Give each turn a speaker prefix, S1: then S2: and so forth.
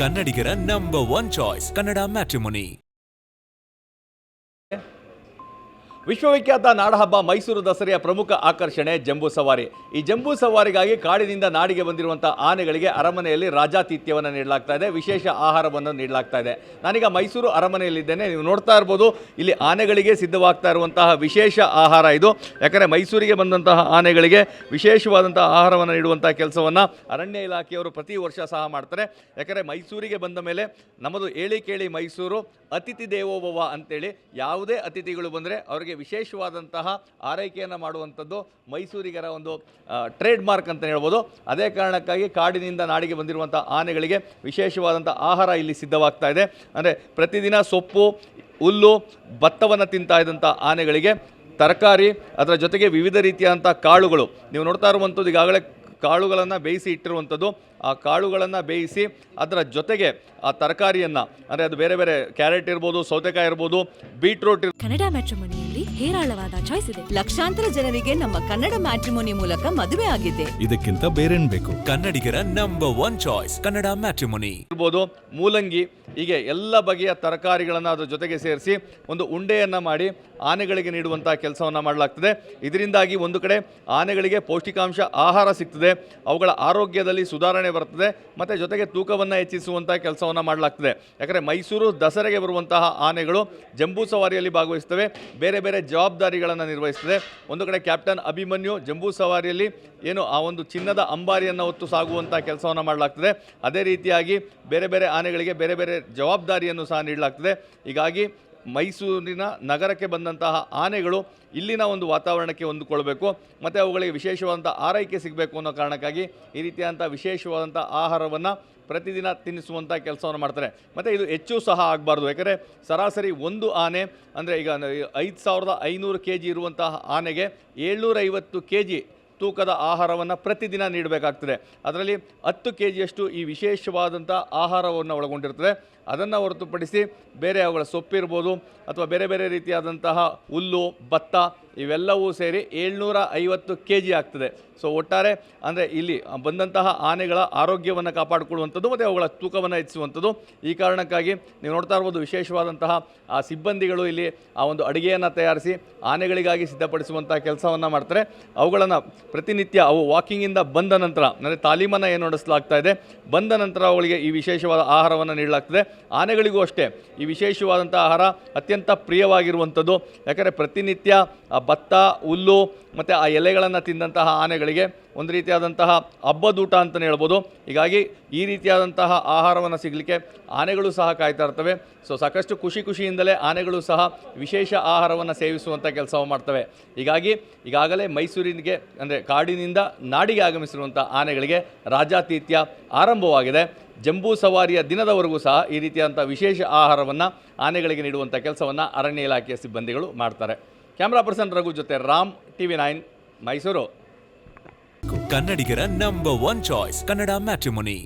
S1: ಕನ್ನಡಿಗರ number one choice Kannada matrimony
S2: ವಿಶ್ವವಿಖ್ಯಾತ ನಾಡಹಬ್ಬ ಮೈಸೂರು ದಸರೆಯ ಪ್ರಮುಖ ಆಕರ್ಷಣೆ ಜಂಬೂ ಸವಾರಿ. ಈ ಜಂಬೂ ಸವಾರಿಗಾಗಿ ಕಾಡಿನಿಂದ ನಾಡಿಗೆ ಬಂದಿರುವಂಥ ಆನೆಗಳಿಗೆ ಅರಮನೆಯಲ್ಲಿ ರಾಜಾತಿಥ್ಯವನ್ನು ನೀಡಲಾಗ್ತಾ ಇದೆ. ವಿಶೇಷ ಆಹಾರವನ್ನು ನೀಡಲಾಗ್ತಾ ಇದೆ. ನಾನೀಗ ಮೈಸೂರು ಅರಮನೆಯಲ್ಲಿದ್ದೇನೆ. ನೀವು ನೋಡ್ತಾ ಇರ್ಬೋದು, ಇಲ್ಲಿ ಆನೆಗಳಿಗೆ ಸಿದ್ಧವಾಗ್ತಾ ಇರುವಂತಹ ವಿಶೇಷ ಆಹಾರ ಇದು. ಯಾಕಂದರೆ ಮೈಸೂರಿಗೆ ಬಂದಂತಹ ಆನೆಗಳಿಗೆ ವಿಶೇಷವಾದಂತಹ ಆಹಾರವನ್ನು ನೀಡುವಂಥ ಕೆಲಸವನ್ನು ಅರಣ್ಯ ಇಲಾಖೆಯವರು ಪ್ರತಿ ವರ್ಷ ಸಹ ಮಾಡ್ತಾರೆ. ಯಾಕಂದರೆ ಮೈಸೂರಿಗೆ ಬಂದ ಮೇಲೆ ನಮ್ಮದು ಏಳಿ ಕೇಳಿ ಮೈಸೂರು ಅತಿಥಿ ದೇವೋಭವ ಅಂತೇಳಿ ಯಾವುದೇ ಅತಿಥಿಗಳು ಬಂದರೆ ಅವರಿಗೆ ವಿಶೇಷವಾದಂತಹ ಆರೈಕೆಯನ್ನು ಮಾಡುವಂಥದ್ದು ಮೈಸೂರಿಗರ ಒಂದು ಟ್ರೇಡ್ ಮಾರ್ಕ್ ಅಂತ ಹೇಳ್ಬೋದು. ಅದೇ ಕಾರಣಕ್ಕಾಗಿ ಕಾಡಿನಿಂದ ನಾಡಿಗೆ ಬಂದಿರುವಂಥ ಆನೆಗಳಿಗೆ ವಿಶೇಷವಾದಂಥ ಆಹಾರ ಇಲ್ಲಿ ಸಿದ್ಧವಾಗ್ತಾ ಇದೆ. ಅಂದರೆ ಪ್ರತಿದಿನ ಸೊಪ್ಪು, ಹುಲ್ಲು, ಭತ್ತವನ್ನು ತಿಂತಾ ಇದ್ದಂಥ ಆನೆಗಳಿಗೆ ತರಕಾರಿ, ಅದರ ಜೊತೆಗೆ ವಿವಿಧ ರೀತಿಯಾದಂಥ ಕಾಳುಗಳು. ನೀವು ನೋಡ್ತಾ ಇರುವಂಥದ್ದು ಈಗಾಗಲೇ ಕಾಳುಗಳನ್ನು ಬೇಯಿಸಿ ಇಟ್ಟಿರುವಂಥದ್ದು ಆ ಕಾಳುಗಳನ್ನು ಬೇಯಿಸಿ ಅದರ ಜೊತೆಗೆ ಆ ತರಕಾರಿಯನ್ನು ಅಂದರೆ ಅದು ಬೇರೆ ಬೇರೆ ಕ್ಯಾರೆಟ್ ಇರ್ಬೋದು ಸೌತೆಕಾಯಿ ಇರ್ಬೋದು ಬೀಟ್ರೂಟ್
S3: ಕನ್ನಡ ಮ್ಯಾಟ್ರಿಮೋನಿಯಲ್ಲಿ ಹೇರಾಳವಾದ ಚಾಯ್ಸ್ ಇದೆ.
S4: ಲಕ್ಷಾಂತರ ಜನರಿಗೆ ನಮ್ಮ ಕನ್ನಡ ಮ್ಯಾಟ್ರಿಮೋನಿ ಮೂಲಕ ಮದುವೆ ಆಗಿದೆ.
S5: ಇದಕ್ಕಿಂತ ಬೇರೇನ್ ಬೇಕು?
S1: ಕನ್ನಡಿಗರ number one choice Kannada matrimony.
S2: ಇರ್ಬೋದು ಮೂಲಂಗಿ ಹೀಗೆ ಎಲ್ಲ ಬಗೆಯ ತರಕಾರಿಗಳನ್ನು ಅದರ ಜೊತೆಗೆ ಸೇರಿಸಿ ಒಂದು ಉಂಡೆಯನ್ನು ಮಾಡಿ ಆನೆಗಳಿಗೆ ನೀಡುವಂಥ ಕೆಲಸವನ್ನು ಮಾಡಲಾಗ್ತದೆ. ಇದರಿಂದಾಗಿ ಒಂದು ಕಡೆ ಆನೆಗಳಿಗೆ ಪೌಷ್ಟಿಕಾಂಶ ಆಹಾರ ಸಿಗ್ತದೆ. ಅವುಗಳ ಆರೋಗ್ಯದಲ್ಲಿ ಸುಧಾರಣೆ ಬರ್ತದೆ, ಮತ್ತು ಜೊತೆಗೆ ತೂಕವನ್ನು ಹೆಚ್ಚಿಸುವಂಥ ಕೆಲಸವನ್ನು ಮಾಡಲಾಗ್ತದೆ. ಯಾಕಂದರೆ ಮೈಸೂರು ದಸರೆಗೆ ಬರುವಂತಹ ಆನೆಗಳು ಜಂಬೂ ಸವಾರಿಯಲ್ಲಿ ಭಾಗವಹಿಸ್ತವೆ, ಬೇರೆ ಬೇರೆ ಜವಾಬ್ದಾರಿಗಳನ್ನು ನಿರ್ವಹಿಸ್ತದೆ. ಒಂದು ಕಡೆ ಕ್ಯಾಪ್ಟನ್ ಅಭಿಮನ್ಯು ಜಂಬೂ ಸವಾರಿಯಲ್ಲಿ ಏನು ಆ ಒಂದು ಚಿನ್ನದ ಅಂಬಾರಿಯನ್ನು ಹೊತ್ತು ಸಾಗುವಂಥ ಕೆಲಸವನ್ನು ಮಾಡಲಾಗ್ತದೆ. ಅದೇ ರೀತಿಯಾಗಿ ಬೇರೆ ಬೇರೆ ಆನೆಗಳಿಗೆ ಬೇರೆ ಬೇರೆ ಜವಾಬ್ದಾರಿಯನ್ನು ಸಹ ನೀಡಲಾಗ್ತದೆ. ಹೀಗಾಗಿ ಮೈಸೂರಿನ ನಗರಕ್ಕೆ ಬಂದಂತಹ ಆನೆಗಳು ಇಲ್ಲಿನ ಒಂದು ವಾತಾವರಣಕ್ಕೆ ಹೊಂದಿಕೊಳ್ಬೇಕು, ಮತ್ತು ಅವುಗಳಿಗೆ ವಿಶೇಷವಾದಂಥ ಆರೈಕೆ ಸಿಗಬೇಕು ಅನ್ನೋ ಕಾರಣಕ್ಕಾಗಿ ಈ ರೀತಿಯಾದಂಥ ವಿಶೇಷವಾದಂಥ ಆಹಾರವನ್ನು ಪ್ರತಿದಿನ ತಿನ್ನಿಸುವಂಥ ಕೆಲಸವನ್ನು ಮಾಡ್ತಾರೆ. ಮತ್ತು ಇದು ಹೆಚ್ಚು ಸಹ ಆಗಬಾರ್ದು. ಯಾಕಂದರೆ ಸರಾಸರಿ ಒಂದು ಆನೆ, ಅಂದರೆ ಈಗ ಐದು ಸಾವಿರದ ಐನೂರು ಕೆ ಜಿ ಇರುವಂತಹ ಆನೆಗೆ ಏಳ್ನೂರೈವತ್ತು ಕೆ ಜಿ ತೂಕದ ಆಹಾರವನ್ನು ಪ್ರತಿದಿನ ನೀಡಬೇಕಾಗ್ತದೆ. ಅದರಲ್ಲಿ ಹತ್ತು ಕೆ ಜಿಯಷ್ಟು ಈ ವಿಶೇಷವಾದಂಥ ಆಹಾರವನ್ನು ಒಳಗೊಂಡಿರ್ತದೆ. ಅದನ್ನು ಹೊರತುಪಡಿಸಿ ಬೇರೆ ಅವುಗಳ ಸೊಪ್ಪಿರ್ಬೋದು, ಅಥವಾ ಬೇರೆ ಬೇರೆ ರೀತಿಯಾದಂತಹ ಹುಲ್ಲು, ಭತ್ತ ಇವೆಲ್ಲವೂ ಸೇರಿ ಏಳ್ನೂರ ಐವತ್ತು ಕೆ ಜಿ ಆಗ್ತದೆ. ಸೊ ಒಟ್ಟಾರೆ ಅಂದರೆ ಇಲ್ಲಿ ಬಂದಂತಹ ಆನೆಗಳ ಆರೋಗ್ಯವನ್ನು ಕಾಪಾಡಿಕೊಳ್ಳುವಂಥದ್ದು ಮತ್ತು ಅವುಗಳ ತೂಕವನ್ನು ಹೆಚ್ಚಿಸುವಂಥದ್ದು. ಈ ಕಾರಣಕ್ಕಾಗಿ ನೀವು ನೋಡ್ತಾ ಇರ್ಬೋದು ವಿಶೇಷವಾದಂತಹ ಆ ಸಿಬ್ಬಂದಿಗಳು ಇಲ್ಲಿ ಆ ಒಂದು ಅಡುಗೆಯನ್ನು ತಯಾರಿಸಿ ಆನೆಗಳಿಗಾಗಿ ಸಿದ್ಧಪಡಿಸುವಂಥ ಕೆಲಸವನ್ನು ಮಾಡ್ತಾರೆ. ಅವುಗಳನ್ನು ಪ್ರತಿನಿತ್ಯ ಅವು ವಾಕಿಂಗಿಂದ ಬಂದ ನಂತರ, ಅಂದರೆ ತಾಲೀಮನ್ನು ಏನು ನಡೆಸಲಾಗ್ತಾ ಇದೆ, ಬಂದ ನಂತರ ಅವುಗಳಿಗೆ ಈ ವಿಶೇಷವಾದ ಆಹಾರವನ್ನು ನೀಡಲಾಗ್ತದೆ. ಆನೆಗಳಿಗೂ ಅಷ್ಟೇ, ಈ ವಿಶೇಷವಾದಂಥ ಆಹಾರ ಅತ್ಯಂತ ಪ್ರಿಯವಾಗಿರುವಂಥದ್ದು. ಯಾಕಂದರೆ ಪ್ರತಿನಿತ್ಯ ಭತ್ತ, ಹುಲ್ಲು ಮತ್ತು ಆ ಎಲೆಗಳನ್ನು ತಿಂದಂತಹ ಆನೆಗಳಿಗೆ ಒಂದು ರೀತಿಯಾದಂತಹ ಹಬ್ಬದೂಟ ಅಂತಲೇ ಹೇಳ್ಬೋದು. ಹೀಗಾಗಿ ಈ ರೀತಿಯಾದಂತಹ ಆಹಾರವನ್ನು ಸಿಗಲಿಕ್ಕೆ ಆನೆಗಳು ಸಹ ಕಾಯ್ತಾ ಇರ್ತವೆ. ಸೊ ಸಾಕಷ್ಟು ಖುಷಿ ಖುಷಿಯಿಂದಲೇ ಆನೆಗಳು ಸಹ ವಿಶೇಷ ಆಹಾರವನ್ನು ಸೇವಿಸುವಂಥ ಕೆಲಸವನ್ನು ಮಾಡ್ತವೆ. ಹೀಗಾಗಿ ಈಗಾಗಲೇ ಮೈಸೂರಿನಿಗೆ ಅಂದರೆ ಕಾಡಿನಿಂದ ನಾಡಿಗೆ ಆಗಮಿಸಿರುವಂಥ ಆನೆಗಳಿಗೆ ರಾಜಾತಿಥ್ಯ ಆರಂಭವಾಗಿದೆ. ಜಂಬೂ ಸವಾರಿಯ ದಿನದವರೆಗೂ ಸಹ ಈ ರೀತಿಯಾದಂಥ ವಿಶೇಷ ಆಹಾರವನ್ನು ಆನೆಗಳಿಗೆ ನೀಡುವಂಥ ಕೆಲಸವನ್ನು ಅರಣ್ಯ ಇಲಾಖೆಯ ಸಿಬ್ಬಂದಿಗಳು ಮಾಡ್ತಾರೆ. ಕ್ಯಾಮ್ರಾ ಪರ್ಸನ್ ರಘು ಜೊತೆ ರಾಮ್ ಟಿವಿ ನೈನ್ ಮೈಸೂರು.
S1: ಕನ್ನಡಿಗರ number one choice Kannada matrimony